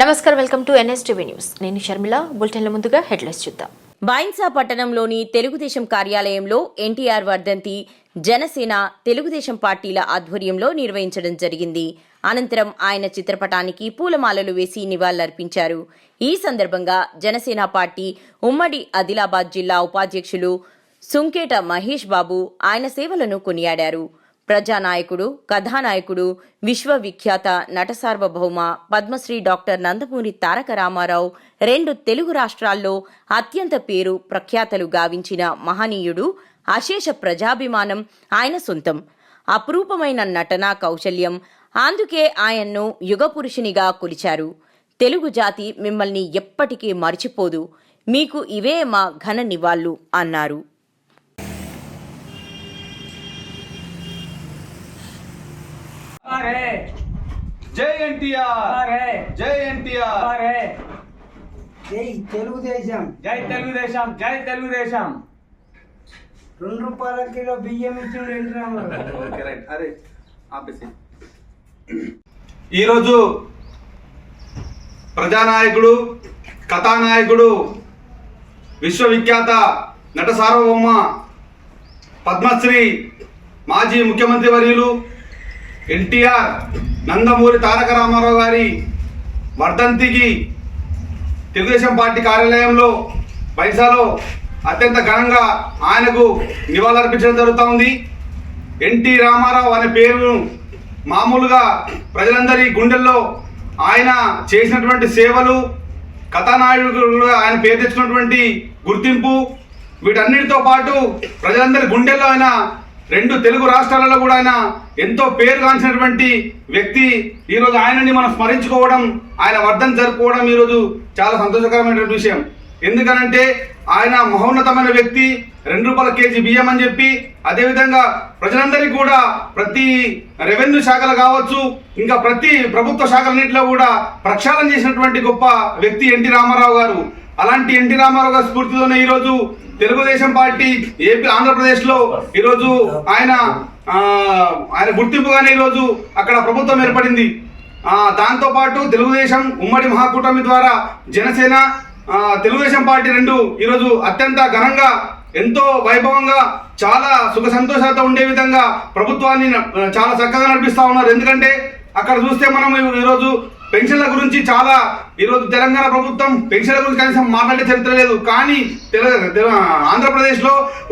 నమస్కారం welcome to NSTV news. నేను షర్మిల. బులెటిన్ల ముందుగా హెడ్లైన్స్ చూద్దాం. బైన్సా పట్టణంలోని తెలుగుదేశం కార్యాలయంలో ఎన్టీఆర్ వర్ధంతి జనసేన తెలుగుదేశం పార్టీల ఆధ్వర్యంలో నిర్వహించడం జరిగింది. అనంతరం ఆయన చిత్రపటానికి పూలమాలలు వేసి నివాళులర్పించారు. ఈ సందర్భంగా జనసేన పార్టీ ఉమ్మడి ఆదిలాబాద్ జిల్లా ఉపాధ్యక్షులు సుంకేట మహేష్ బాబు ఆయన సేవలను కొనియాడారు. ప్రజానాయకుడు కథానాయకుడు విశ్వవిఖ్యాత నట సార్వభౌమ పద్మశ్రీ డాక్టర్ నందమూరి తారక రామారావు రెండు తెలుగు రాష్ట్రాల్లో అత్యంత పేరు ప్రఖ్యాతలు గావించిన మహనీయుడు అశేష ప్రజాభిమానం ఆయన సొంతం. అపురూపమైన నటనా కౌశల్యం అందుకే ఆయన్ను యుగపురుషునిగా కొలిచారు. తెలుగు జాతి మిమ్మల్ని ఎప్పటికీ మర్చిపోదు. మీకు ఇవే మా ఘన నివాళులు అన్నారు. అరే జై ఎన్టీఆర్. జై ఎన్టీఆర్. జై తెలుగుదేశం. జై తెలుగుదేశం జై తెలుగుదేశం. రెండు రూపాయల కిలో బియ్యం ఇచ్చిండు ఎన్టీ ఈరోజు ప్రజానాయకుడు కథానాయకుడు విశ్వవిఖ్యాత నట సార్వభౌమ పద్మశ్రీ మాజీ ముఖ్యమంత్రి వర్యులు ఎన్టీఆర్ నందమూరి తారక రామారావు గారి వర్ధంతికి తెలుగుదేశం పార్టీ కార్యాలయంలో పైసాలో అత్యంత ఘనంగా ఆయనకు నివాళులర్పించడం జరుగుతూ ఉంది. ఎన్టీ రామారావు అనే పేరును మామూలుగా ప్రజలందరి గుండెల్లో ఆయన చేసినటువంటి సేవలు కథానాయకులుగా ఆయన పేరు తెచ్చుకున్నటువంటి గుర్తింపు వీటన్నిటితో పాటు ప్రజలందరి గుండెల్లో ఆయన రెండు తెలుగు రాష్ట్రాలలో కూడా ఆయన ఎంతో పేరు గాంచినటువంటి వ్యక్తి. ఈరోజు ఆయనని మనం స్మరించుకోవడం ఆయన వర్ధం జరుపుకోవడం ఈరోజు చాలా సంతోషకరమైనటువంటి విషయం. ఎందుకనంటే ఆయన మహోన్నతమైన వ్యక్తి రెండు రూపాయల కేజీ బియ్యం అని చెప్పి అదేవిధంగా ప్రజలందరికీ కూడా ప్రతి రెవెన్యూ శాఖలు కావచ్చు ఇంకా ప్రతి ప్రభుత్వ శాఖలన్నింటిలో కూడా ప్రక్షాళన చేసినటువంటి గొప్ప వ్యక్తి ఎన్టీ రామారావు గారు. అలాంటి ఎన్టీ రామారావు గారి స్ఫూర్తితోనే ఈరోజు తెలుగుదేశం పార్టీ ఏపీ ఆంధ్రప్రదేశ్లో ఈరోజు ఆయన ఆయన గుర్తింపుగానే ఈరోజు అక్కడ ప్రభుత్వం ఏర్పడింది. దాంతోపాటు తెలుగుదేశం ఉమ్మడి మహాకూటమి ద్వారా జనసేన తెలుగుదేశం పార్టీ రెండు ఈరోజు అత్యంత ఘనంగా ఎంతో వైభవంగా చాలా సుఖ సంతోషాలతో ఉండే విధంగా ప్రభుత్వాన్ని చాలా చక్కగా నడిపిస్తూ ఉన్నారు. ఎందుకంటే అక్కడ చూస్తే మనం ఈరోజు పెన్షన్ల గురించి చాలా ఈరోజు తెలంగాణ ప్రభుత్వం పెన్షన్ల గురించి కనీసం మాట్లాడే చరిత్ర లేదు. కానీ తెల ఆంధ్రప్రదేశ్లో